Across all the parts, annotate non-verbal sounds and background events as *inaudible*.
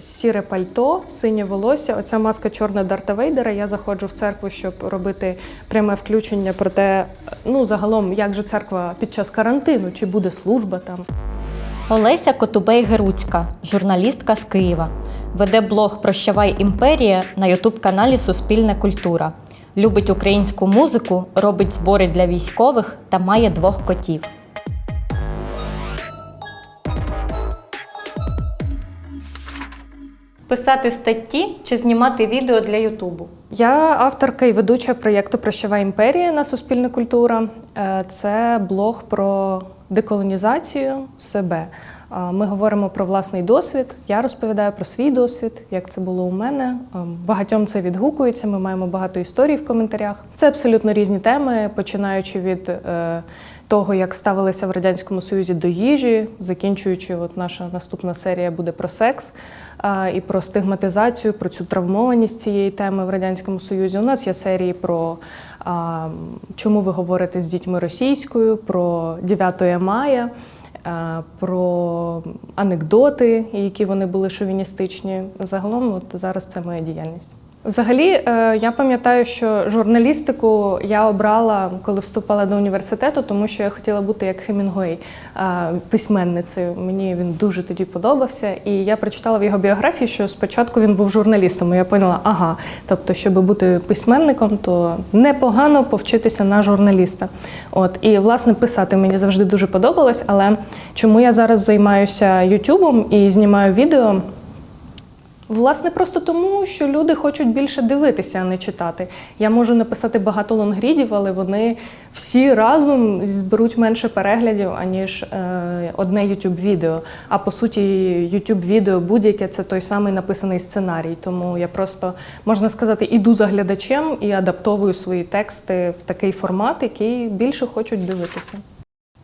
Сіре пальто, синє волосся, оця маска чорна Дарта Вейдера. Я заходжу в церкву, щоб робити пряме включення про те, ну загалом, як же церква під час карантину, чи буде служба там. Олеся Котубей Геруцька, журналістка з Києва. Веде блог Прощавай імперія на ютуб-каналі Суспільна культура. Любить українську музику, робить збори для військових та має двох котів. Писати статті чи знімати відео для Ютубу. Я авторка і ведуча проєкту Прощава імперія на Суспільна культура. Е, Це блог про деколонізацію себе. Е, Ми говоримо про власний досвід. Я розповідаю про свій досвід, як це було у мене. Е, Багатьом це відгукується. Ми маємо багато історій в коментарях. Це абсолютно різні теми, починаючи від того, як ставилися в радянському союзі до їжі, закінчуючи, от наша наступна серія буде про секс і про стигматизацію, про цю травмованість цієї теми в радянському союзі. У нас є серії про чому ви говорите з дітьми російською, про 9 мая. Про анекдоти, які вони були шовіністичні. Загалом, от зараз це моя діяльність. Взагалі, е, я пам'ятаю, що журналістику я обрала, коли вступала до університету, тому що я хотіла бути як Хемінгуей е, письменницею. Мені він дуже тоді подобався. І я прочитала в його біографії, що спочатку він був журналістом. І я поняла, ага, тобто, щоб бути письменником, то непогано повчитися на журналіста. От і власне писати мені завжди дуже подобалось. Але чому я зараз займаюся Ютубом і знімаю відео? Власне, просто тому, що люди хочуть більше дивитися, а не читати. Я можу написати багато лонгрідів, але вони всі разом зберуть менше переглядів, аніж е, одне youtube відео А по суті, youtube відео будь-яке це той самий написаний сценарій. Тому я просто, можна сказати, іду за глядачем і адаптовую свої тексти в такий формат, який більше хочуть дивитися.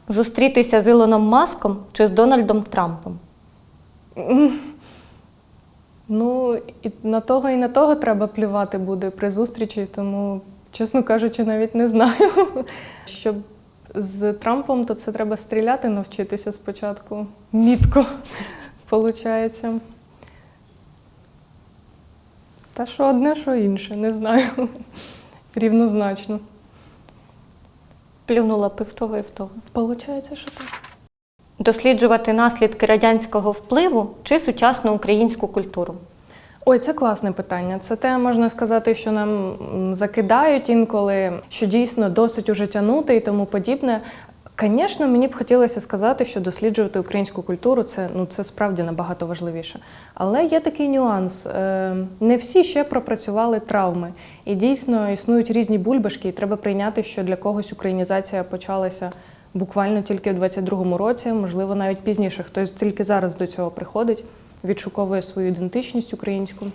Зустрітися з Ілоном Маском чи з Дональдом Трампом. Ну, і на того і на того треба плювати буде при зустрічі, тому, чесно кажучи, навіть не знаю. *laughs* Щоб з Трампом, то це треба стріляти, навчитися спочатку. Мітко, виходить. Та що одне, що інше, не знаю. *laughs* Рівнозначно. Плюнула б і в того і в того. Получається, що так. Досліджувати наслідки радянського впливу чи сучасну українську культуру. Ой, це класне питання. Це те, можна сказати, що нам закидають інколи, що дійсно досить уже тягнути і тому подібне. Звісно, мені б хотілося сказати, що досліджувати українську культуру це, ну, це справді набагато важливіше. Але є такий нюанс. Е, Не всі ще пропрацювали травми. І дійсно існують різні бульбашки, і треба прийняти, що для когось українізація почалася буквально тільки в 22-му році, можливо, навіть пізніше. Хтось тільки зараз до цього приходить, відшуковує свою ідентичність українську.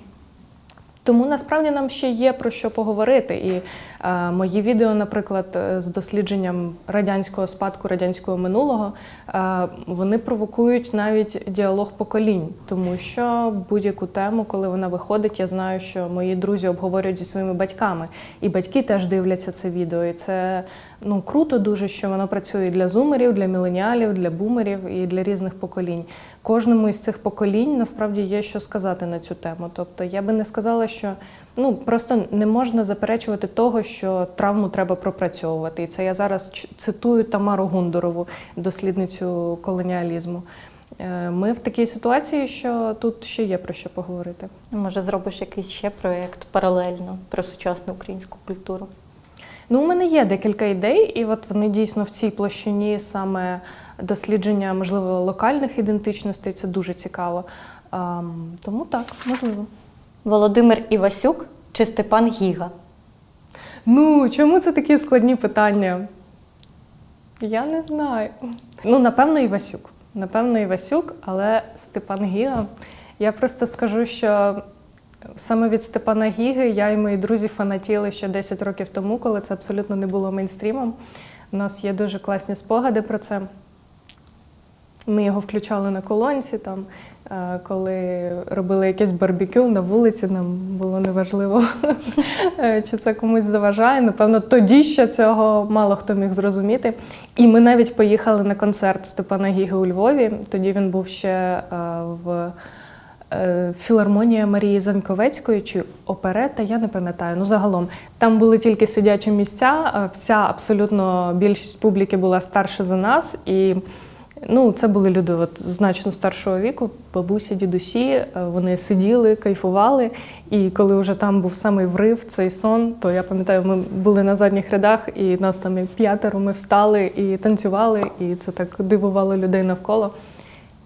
Тому насправді нам ще є про що поговорити. І е, мої відео, наприклад, е, з дослідженням радянського спадку радянського минулого, е, вони провокують навіть діалог поколінь, тому що будь-яку тему, коли вона виходить, я знаю, що мої друзі обговорюють зі своїми батьками, і батьки теж дивляться це відео. І це ну круто дуже, що воно працює для зумерів, для міленіалів, для бумерів і для різних поколінь. Кожному із цих поколінь насправді є що сказати на цю тему. Тобто я би не сказала, що ну просто не можна заперечувати того, що травму треба пропрацьовувати. І це я зараз цитую Тамару Гундорову, дослідницю колоніалізму. Е, Ми в такій ситуації, що тут ще є про що поговорити. Може, зробиш якийсь ще проєкт паралельно про сучасну українську культуру. Ну, у мене є декілька ідей, і от вони дійсно в цій площині саме дослідження, можливо, локальних ідентичностей. Це дуже цікаво. Ем, тому так, можливо. Володимир Івасюк чи Степан Гіга? Ну, чому це такі складні питання? Я не знаю. Ну, напевно, Івасюк. Напевно, Івасюк, але Степан Гіга. Я просто скажу, що саме від Степана Гіги я і мої друзі фанатіли ще 10 років тому, коли це абсолютно не було мейнстрімом. У нас є дуже класні спогади про це. Ми його включали на колонці, там, е, коли робили якесь барбекю на вулиці, нам було неважливо, *laughs* е, чи це комусь заважає. Напевно, тоді ще цього мало хто міг зрозуміти. І ми навіть поїхали на концерт Степана Гіги у Львові. Тоді він був ще е, в філармонія Марії Заньковецької чи оперета, я не пам'ятаю. Ну загалом там були тільки сидячі місця. е, Вся абсолютно більшість публіки була старша за нас, і ну, це були люди от, значно старшого віку, бабусі, дідусі. е, Вони сиділи, кайфували. І коли вже там був самий врив, цей сон, то я пам'ятаю, ми були на задніх рядах, і нас там і п'ятеро ми встали і танцювали, і це так дивувало людей навколо.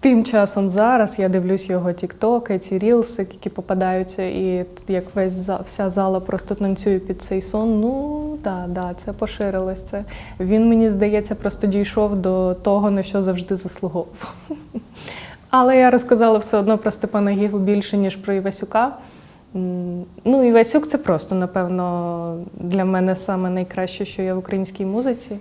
Тим часом зараз я дивлюсь його тіктоки, ці рілси, які попадаються, і як весь вся зала просто танцює під цей сон. Ну да, да, це поширилось. Це він мені здається просто дійшов до того, на що завжди заслуговував. *laughs* Але я розказала все одно про Степана Гігу більше, ніж про Івасюка. Ну, Івасюк це просто, напевно, для мене саме найкраще, що є в українській музиці.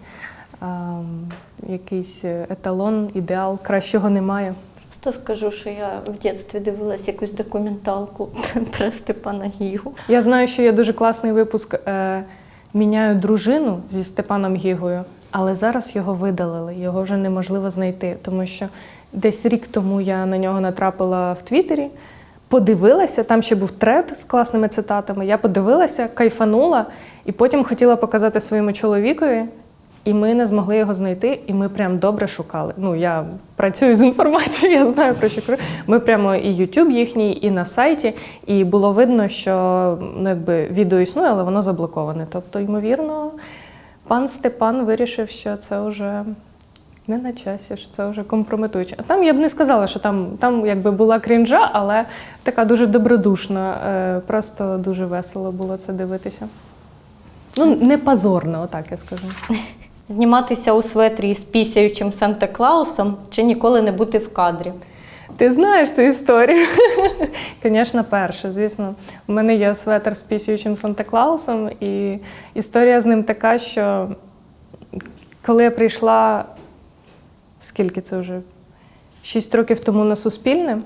Якийсь еталон, ідеал, кращого немає. Просто скажу, що я в дитинстві дивилась якусь документалку *laughs* про Степана Гігу. Я знаю, що є дуже класний випуск е, Міняю дружину зі Степаном Гігою, але зараз його видалили, його вже неможливо знайти, тому що десь рік тому я на нього натрапила в Твіттері, подивилася, там ще був тред з класними цитатами. Я подивилася, кайфанула, і потім хотіла показати своєму чоловікові. І ми не змогли його знайти, і ми прям добре шукали. Ну, я працюю з інформацією, *laughs* я знаю про що кажу. Ми прямо і YouTube їхній, і на сайті, і було видно, що ну, якби відео існує, але воно заблоковане. Тобто, ймовірно, пан Степан вирішив, що це вже не на часі, що це вже компрометуюче. А там я б не сказала, що там, там якби була крінжа, але така дуже добродушна. Е, Просто дуже весело було це дивитися. Ну, не позорно, отак я скажу. *laughs* Зніматися у светрі з пісяючим Санта-Клаусом чи ніколи не бути в кадрі. Ти знаєш цю історію? *laughs* Звісно, перше. Звісно, у мене є светр з пісюючим Санта-Клаусом, і історія з ним така, що коли я прийшла, скільки це вже? Шість років тому на Суспільне,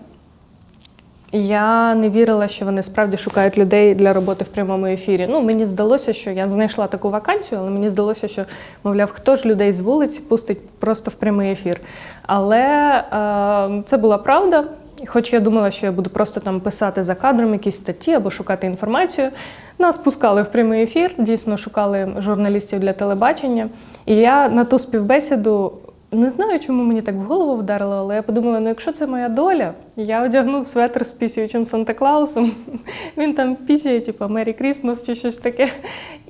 я не вірила, що вони справді шукають людей для роботи в прямому ефірі. Ну, мені здалося, що я знайшла таку вакансію, але мені здалося, що, мовляв, хто ж людей з вулиці пустить просто в прямий ефір. Але е, це була правда. Хоч я думала, що я буду просто там писати за кадром якісь статті або шукати інформацію. Нас пускали в прямий ефір, дійсно шукали журналістів для телебачення. І я на ту співбесіду не знаю, чому мені так в голову вдарило, але я подумала: ну якщо це моя доля, я одягну светр з пісюючим Санта-Клаусом. *laughs* Він там пісяє, типу Мері Крісмас чи щось таке.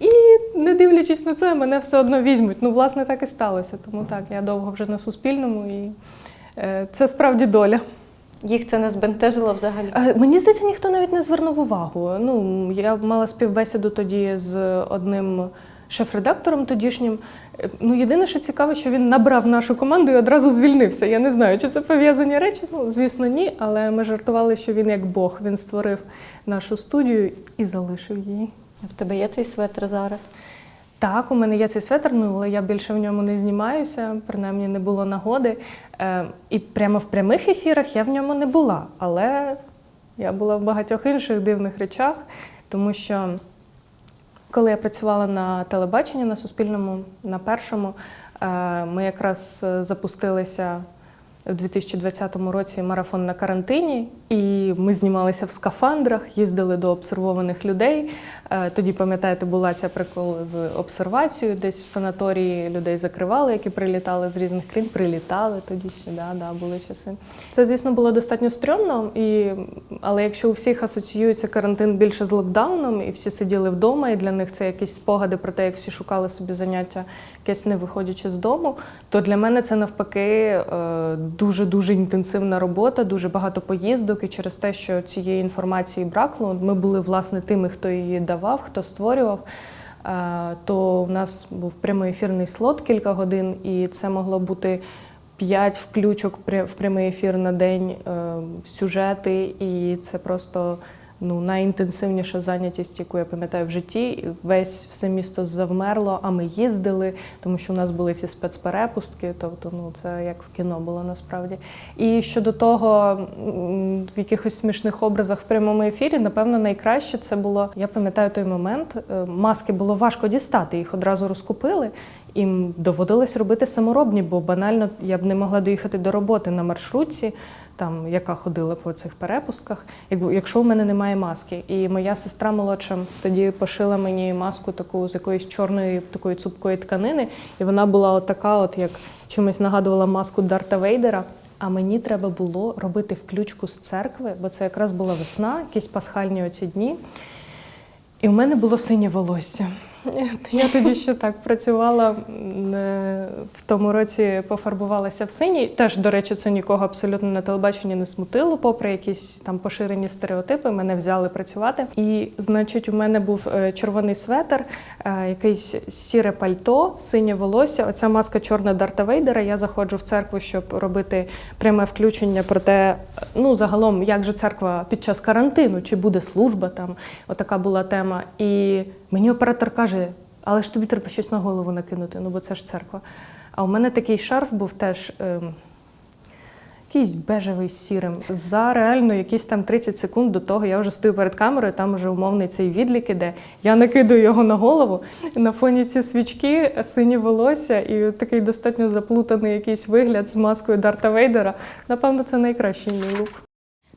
І не дивлячись на це, мене все одно візьмуть. Ну, власне, так і сталося. Тому так, я довго вже на Суспільному, і е, це справді доля. Їх це не збентежило взагалі. Е, Мені здається, ніхто навіть не звернув увагу. Ну, я мала співбесіду тоді з одним шеф-редактором тодішнім. Е, Ну, єдине, що цікаво, що він набрав нашу команду і одразу звільнився. Я не знаю, чи це пов'язані речі. Ну, звісно, ні, але ми жартували, що він як Бог. Він створив нашу студію і залишив її. А В тебе є цей светр зараз? Так, у мене є цей светр, ну, але я більше в ньому не знімаюся, принаймні не було нагоди. Е, і прямо в прямих ефірах я в ньому не була. Але я була в багатьох інших дивних речах, тому що коли я працювала на телебаченні на Суспільному, на першому, е, ми якраз е, запустилися у 2020 році марафон на карантині, і ми знімалися в скафандрах, їздили до обсервованих людей. Е, Тоді, пам'ятаєте, була ця прикол з обсервацією, десь в санаторії людей закривали, які прилітали з різних країн. Прилітали тоді ще, да, да, були часи. Це, звісно, було достатньо стрьомно, і... але якщо у всіх асоціюється карантин більше з локдауном, і всі сиділи вдома, і для них це якісь спогади про те, як всі шукали собі заняття, якесь не виходячи з дому, то для мене це навпаки дуже дуже інтенсивна робота, дуже багато поїздок. І через те, що цієї інформації бракло, ми були власне тими, хто її давав, хто створював. е, То у нас був прямий ефірний слот кілька годин, і це могло бути п'ять включок в прямий ефір на день, е, сюжети, і це просто ну, найінтенсивніша зайнятість, яку я пам'ятаю в житті. Весь все місто завмерло, а ми їздили, тому що у нас були ці спецперепустки. Тобто, ну це як в кіно було насправді. І щодо того, в якихось смішних образах в прямому ефірі, напевно, найкраще це було. Я пам'ятаю той момент. е, Маски було важко дістати, їх одразу розкупили. І доводилось робити саморобні, бо банально я б не могла доїхати до роботи на маршрутці. Там, яка ходила по цих перепустках, якщо у мене немає маски. І моя сестра молодша тоді пошила мені маску таку з якоїсь чорної такої цупкої тканини, і вона була от така, от як чимось нагадувала маску Дарта Вейдера. А мені треба було робити включку з церкви, бо це якраз була весна, якісь пасхальні оці дні. І в мене було синє волосся. Я тоді ще так працювала е, в тому році, пофарбувалася в синій. Теж, до речі, це нікого абсолютно на телебаченні не смутило, попри якісь там поширені стереотипи. Мене взяли працювати. І, значить, у мене був е, червоний светр, е, якийсь сіре пальто, синє волосся. Оця маска чорна Дарта Вейдера. Я заходжу в церкву, щоб робити пряме включення про те, ну загалом, як же церква під час карантину, чи буде служба там. Отака була тема. І мені оператор каже: але ж тобі треба щось на голову накинути, ну бо це ж церква. А у мене такий шарф був теж. Ем, Якийсь бежевий з сірим. За реально якісь там 30 секунд до того я вже стою перед камерою, там вже умовний цей відлік іде. Я накидаю його на голову. На фоні ці свічки, сині волосся і такий достатньо заплутаний якийсь вигляд з маскою Дарта Вейдера. Напевно, це найкращий мій лук.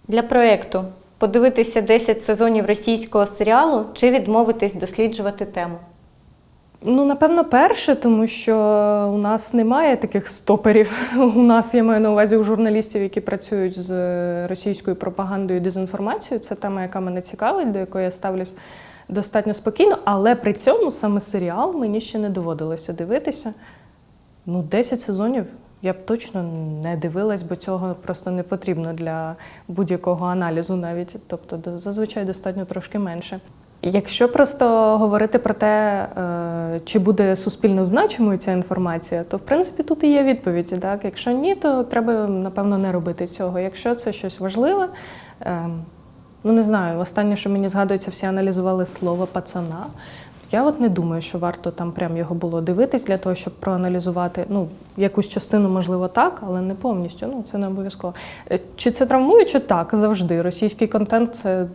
Для проєкту подивитися 10 сезонів російського серіалу чи відмовитись досліджувати тему. Ну, напевно, перше, тому що у нас немає таких стоперів. *laughs* У нас я маю на увазі у журналістів, які працюють з російською пропагандою і дезінформацією. Це тема, яка мене цікавить, до якої я ставлюсь достатньо спокійно, але при цьому саме серіал мені ще не доводилося дивитися. Ну, 10 сезонів я б точно не дивилась, бо цього просто не потрібно для будь-якого аналізу навіть. Тобто зазвичай достатньо трошки менше. Якщо просто говорити про те, е, чи буде суспільно значимою ця інформація, то в принципі тут і є відповідь. Так? Якщо ні, то треба напевно не робити цього. Якщо це щось важливе, е, ну не знаю, останнє, що мені згадується, всі аналізували слово пацана. Я от не думаю, що варто там прям його було дивитись для того, щоб проаналізувати. Ну, якусь частину, можливо, так, але не повністю. Ну, це не обов'язково. Е, Чи це травмуюче? Так, завжди. Російський контент це,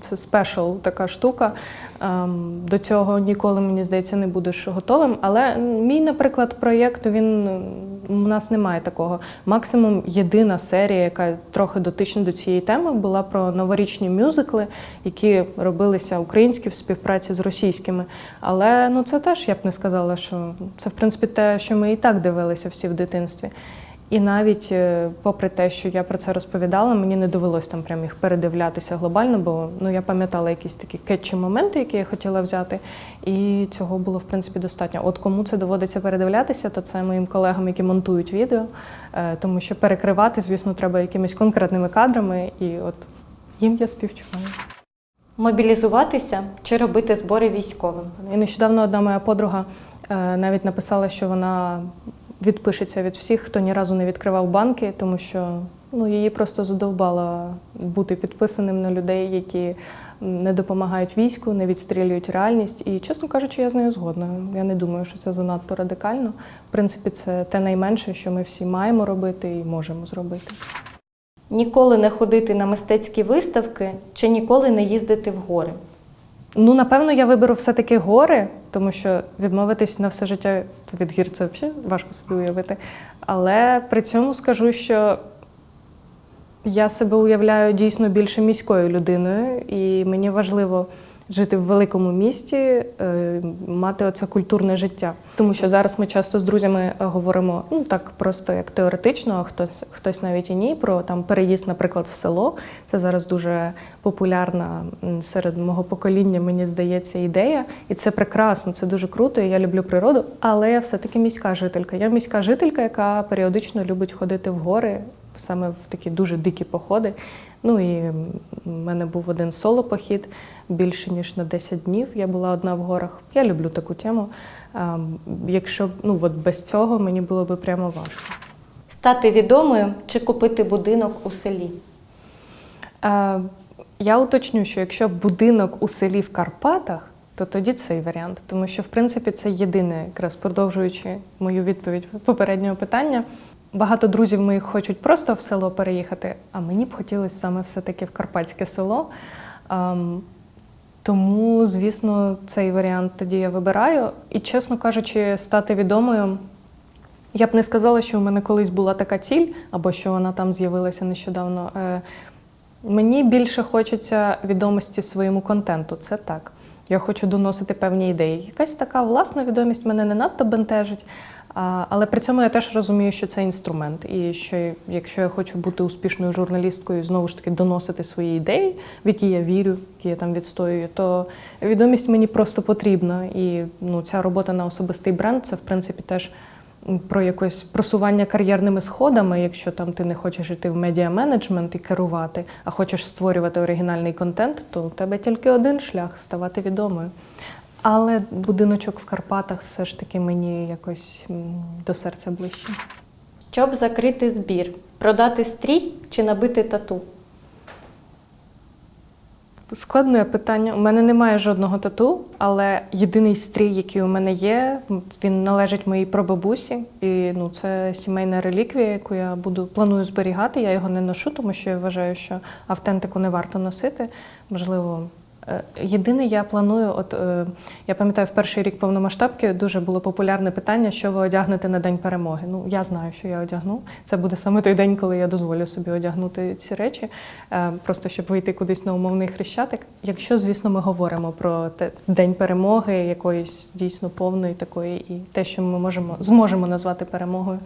це спешл така штука. Ем, До цього ніколи, мені здається, не будеш готовим. Але мій, наприклад, проєкт він у нас немає такого. Максимум єдина серія, яка трохи дотична до цієї теми, була про новорічні мюзикли, які робилися українські в співпраці з російськими. Але ну це теж я б не сказала, що це в принципі те, що ми і так дивилися всі в дитинстві. І навіть е, попри те, що я про це розповідала, мені не довелось там прям їх передивлятися глобально, бо ну я пам'ятала якісь такі кетчі моменти, які я хотіла взяти, і цього було в принципі достатньо. От кому це доводиться передивлятися, то це моїм колегам, які монтують відео, е, тому що перекривати, звісно, треба якимись конкретними кадрами, і от їм я співчуваю. Мобілізуватися чи робити збори військовим. І нещодавно одна моя подруга е, навіть написала, що вона відпишеться від всіх, хто ні разу не відкривав банки, тому що ну, її просто задовбало бути підписаним на людей, які не допомагають війську, не відстрілюють реальність. І, чесно кажучи, я з нею згодна. Я не думаю, що це занадто радикально. В принципі, це те найменше, що ми всі маємо робити і можемо зробити. Ніколи не ходити на мистецькі виставки чи ніколи не їздити в гори. Ну, напевно, я виберу все-таки гори, тому що відмовитись на все життя від гір це взагалі важко собі уявити. Але при цьому скажу, що я себе уявляю дійсно більше міською людиною, і мені важливо жити в великому місті, е, мати оце культурне життя. Тому що зараз ми часто з друзями е, говоримо ну так просто як теоретично, а хтось хтось навіть і ні, про там переїзд, наприклад, в село. Це зараз дуже популярна серед мого покоління, мені здається, ідея. І це прекрасно, це дуже круто. і Я люблю природу, але я все-таки міська жителька. Я міська жителька, яка періодично любить ходити в гори, саме в такі дуже дикі походи. Ну і в мене був один соло-похід більше ніж на 10 днів. Я була одна в горах. Я люблю таку тему. Якщо б, ну от без цього мені було би прямо важко. Стати відомою чи купити будинок у селі. Я уточню, що якщо будинок у селі в Карпатах, то тоді цей варіант, тому що в принципі це єдине, якраз продовжуючи мою відповідь попереднього питання. Багато друзів моїх хочуть просто в село переїхати, а мені б хотілося саме все-таки в карпатське село. Тому, звісно, цей варіант тоді я вибираю. І, чесно кажучи, стати відомою Я б не сказала, що у мене колись була така ціль, або що вона там з'явилася нещодавно. Е, Мені більше хочеться відомості своєму контенту. Це так. Я хочу доносити певні ідеї. Якась така власна відомість мене не надто бентежить. Але при цьому я теж розумію, що це інструмент. І що якщо я хочу бути успішною журналісткою, знову ж таки доносити свої ідеї, в які я вірю, які я там відстоюю, то відомість мені просто потрібна. І ну, ця робота на особистий бренд це в принципі теж про якось просування кар'єрними сходами, якщо там ти не хочеш йти в медіа-менеджмент і керувати, а хочеш створювати оригінальний контент, то у тебе тільки один шлях ставати відомою. Але будиночок в Карпатах все ж таки мені якось до серця ближче. Щоб закрити збір, продати стрій чи набити тату? Складне питання. У мене немає жодного тату, але єдиний стрій, який у мене є, він належить моїй прабабусі. І ну, це сімейна реліквія, яку я буду планую зберігати. Я його не ношу, тому що я вважаю, що автентику не варто носити. Можливо, єдине, я планую, от е, я пам'ятаю, в перший рік повномасштабки дуже було популярне питання, що ви одягнете на день перемоги. Ну, я знаю, що я одягну. Це буде саме той день, коли я дозволю собі одягнути ці речі, е, просто щоб вийти кудись на умовний хрещатик. Якщо, звісно, ми говоримо про те, день перемоги, якоїсь дійсно повної такої, і те, що ми можемо зможемо назвати перемогою.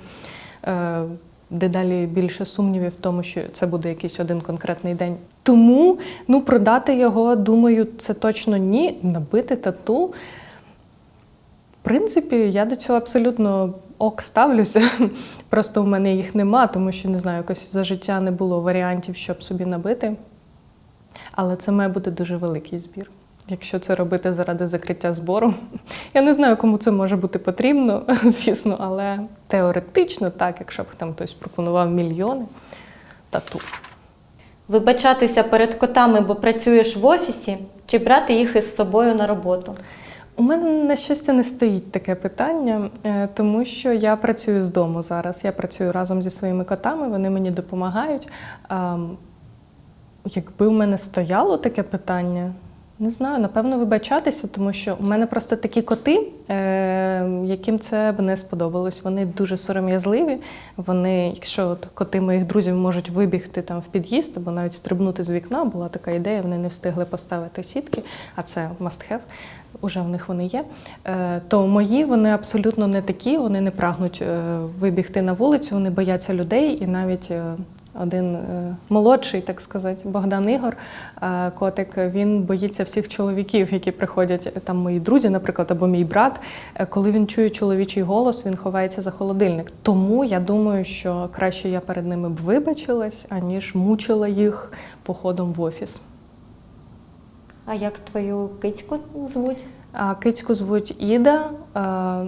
Дедалі більше сумнівів в тому, що це буде якийсь один конкретний день. Тому ну, продати його, думаю, це точно ні. Набити тату. В принципі, я до цього абсолютно ок ставлюся. *laughs* Просто в мене їх нема, тому що не знаю, якось за життя не було варіантів, щоб собі набити. Але це має бути дуже великий збір. Якщо це робити заради закриття збору. *laughs* Я не знаю, кому це може бути потрібно, *laughs* звісно, але теоретично так, якщо б там хтось пропонував мільйони тату. Вибачатися перед котами, бо працюєш в офісі, чи брати їх із собою на роботу? У мене на щастя не стоїть таке питання, е, тому що я працюю з дому зараз. Я працюю разом зі своїми котами, вони мені допомагають. Якби у мене стояло таке питання, не знаю, напевно, вибачатися, тому що у мене просто такі коти, е, яким це б не сподобалось. Вони дуже сором'язливі. Вони, якщо от коти моїх друзів можуть вибігти там в під'їзд або навіть стрибнути з вікна, була така ідея, вони не встигли поставити сітки, а це must have, уже в них вони є. Е, то мої вони абсолютно не такі, вони не прагнуть е, вибігти на вулицю, вони бояться людей і навіть. Один е, молодший, так сказати, Богдан Ігор, е, котик, він боїться всіх чоловіків, які приходять е, там мої друзі, наприклад, або мій брат. Коли він чує чоловічий голос, він ховається за холодильник. Тому я думаю, що краще я перед ними б вибачилась, аніж мучила їх походом в офіс. А як твою кицьку звуть? Кицьку звуть Іда.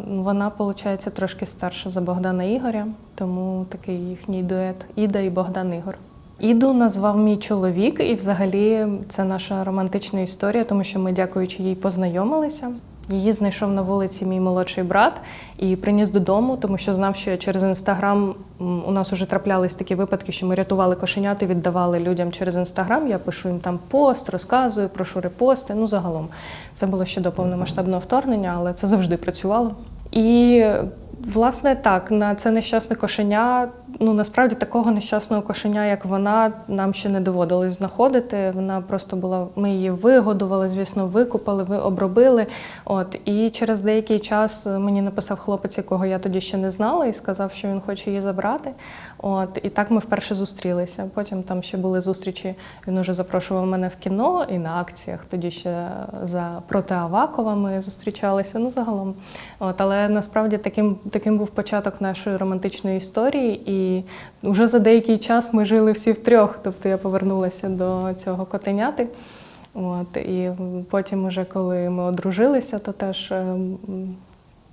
Вона, виходить, трошки старша за Богдана Ігоря, тому такий їхній дует Іда і Богдан Ігор. Іду назвав мій чоловік, і взагалі це наша романтична історія, тому що ми, дякуючи їй, познайомилися. Її знайшов на вулиці мій молодший брат і приніс додому, тому що знав, що через інстаграм у нас вже траплялись такі випадки, що ми рятували кошенят і віддавали людям через інстаграм. Я пишу їм там пост, розказую, прошу репости. Ну загалом це було ще до повномасштабного вторгнення, але це завжди працювало. І власне так, на це нещасне кошеня. Ну насправді такого нещасного кошеня, як вона, нам ще не доводилось знаходити. Вона просто була. Ми її вигодували, звісно, викупали, ви обробили. От і через деякий час мені написав хлопець, якого я тоді ще не знала, і сказав, що він хоче її забрати. От і так ми вперше зустрілися. Потім там ще були зустрічі. Він уже запрошував мене в кіно і на акціях. Тоді ще за проти Авакова ми зустрічалися. Ну загалом. От, але насправді таким, таким був початок нашої романтичної історії, і вже за деякий час ми жили всі втрьох. Тобто я повернулася до цього котеняти. От, і потім, уже коли ми одружилися, то теж.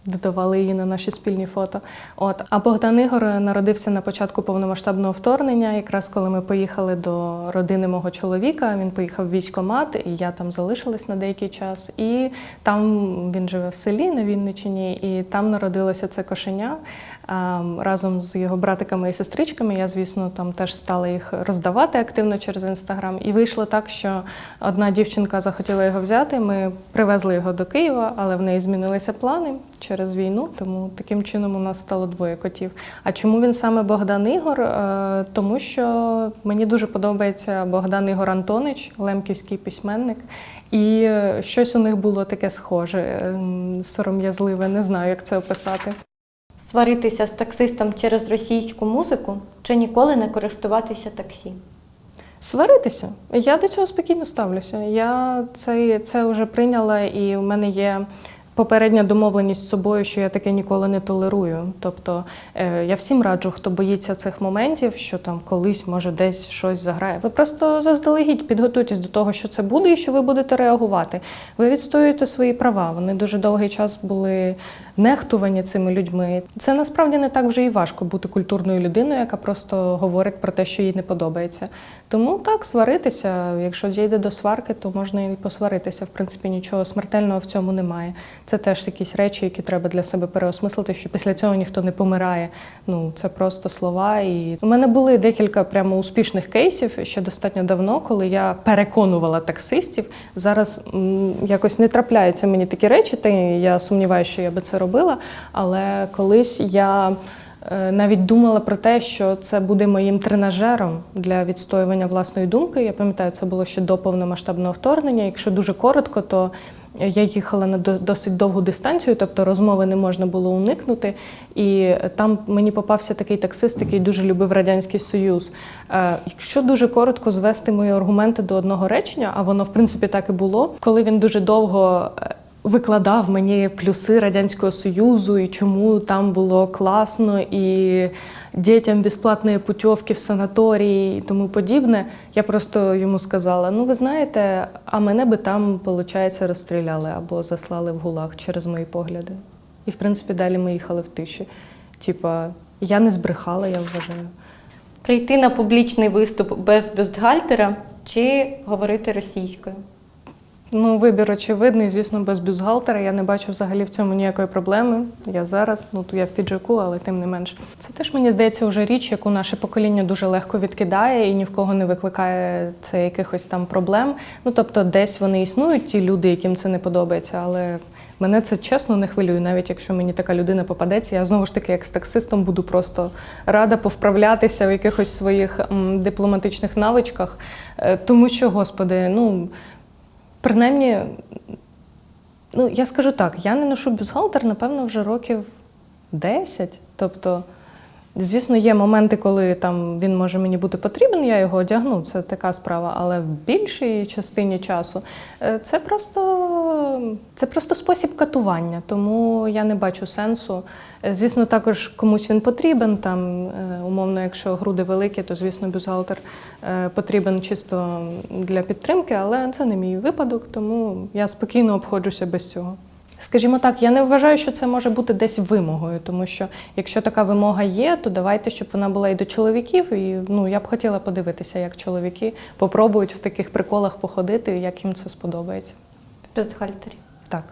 Додавали її на наші спільні фото. От а Богдан Ігор народився на початку повномасштабного вторгнення. Якраз коли ми поїхали до родини мого чоловіка, він поїхав в військкомат, і я там залишилась на деякий час. І там він живе в селі на Вінниччині, і там народилося це кошеня. Ем, разом з його братиками і сестричками. Я, звісно, там теж стала їх роздавати активно через інстаграм. І вийшло так, що одна дівчинка захотіла його взяти. Ми привезли його до Києва, але в неї змінилися плани через війну. Тому таким чином у нас стало двоє котів. А чому він саме Богдан Ігор? Е, Тому що мені дуже подобається Богдан Ігор Антонич, лемківський письменник. І е, щось у них було таке схоже, ем, сором'язливе, не знаю, як це описати. Сваритися з таксистом через російську музику чи ніколи не користуватися таксі? Сваритися. Я до цього спокійно ставлюся. Я це, це вже прийняла, і у мене є попередня домовленість з собою, що я таке ніколи не толерую. Тобто е, я всім раджу, хто боїться цих моментів, що там колись може десь щось заграє. Ви просто заздалегідь підготуйтесь до того, що це буде, і що ви будете реагувати. Ви відстоюєте свої права. Вони дуже довгий час були нехтувані цими людьми. Це насправді не так вже і важко бути культурною людиною, яка просто говорить про те, що їй не подобається. Тому так, сваритися. Якщо дійде до сварки, то можна і посваритися. В принципі, нічого смертельного в цьому немає. Це теж якісь речі, які треба для себе переосмислити, що після цього ніхто не помирає. Ну це просто слова. І у мене були декілька прямо успішних кейсів ще достатньо давно, коли я переконувала таксистів. Зараз м, якось не трапляються мені такі речі, та я сумніваюся, що я би це робила. Але колись я. Е, Навіть думала про те, що це буде моїм тренажером для відстоювання власної думки. Я пам'ятаю, це було ще до повномасштабного вторгнення. Якщо дуже коротко, то я їхала на до- досить довгу дистанцію, тобто розмови не можна було уникнути. І там мені попався такий таксист, який дуже любив Радянський Союз. Е, Якщо дуже коротко звести мої аргументи до одного речення, а воно в принципі так і було, коли він дуже довго. Викладав мені плюси Радянського Союзу і чому там було класно, і дітям безплатні путівки в санаторії і тому подібне. Я просто йому сказала: ну ви знаєте, а мене би там, виходить, розстріляли або заслали в гулаг через мої погляди. І в принципі далі ми їхали в тиші. Типа, я не збрехала, я вважаю. Прийти на публічний виступ без бюстгальтера чи говорити російською? Ну, вибір очевидний, звісно, без бюстгальтера. Я не бачу взагалі в цьому ніякої проблеми. Я зараз, ну то я в піджаку, але тим не менш. Це теж мені здається вже річ, яку наше покоління дуже легко відкидає і ні в кого не викликає це якихось там проблем. Ну тобто, десь вони існують, ті люди, яким це не подобається, але. Мене це чесно не хвилює, навіть якщо мені така людина попадеться. Я знову ж таки, як з таксистом, буду просто рада повправлятися в якихось своїх дипломатичних навичках. Е, Тому що, господи, ну принаймні, ну я скажу так, я не ношу бюстгальтер, напевно, вже років 10. Тобто, звісно, є моменти, коли там він може мені бути потрібен, я його одягну, це така справа, але в більшій частині часу е, це просто, це просто спосіб катування, тому я не бачу сенсу. Е, Звісно, також комусь він потрібен. Там, е, умовно, якщо груди великі, то звісно бюстгальтер е, потрібен чисто для підтримки, але це не мій випадок, тому я спокійно обходжуся без цього. Скажімо так, я не вважаю, що це може бути десь вимогою, тому що якщо така вимога є, то давайте, щоб вона була і до чоловіків. І ну я б хотіла подивитися, як чоловіки попробують в таких приколах походити, як їм це сподобається. Бюстгальтерів. Так.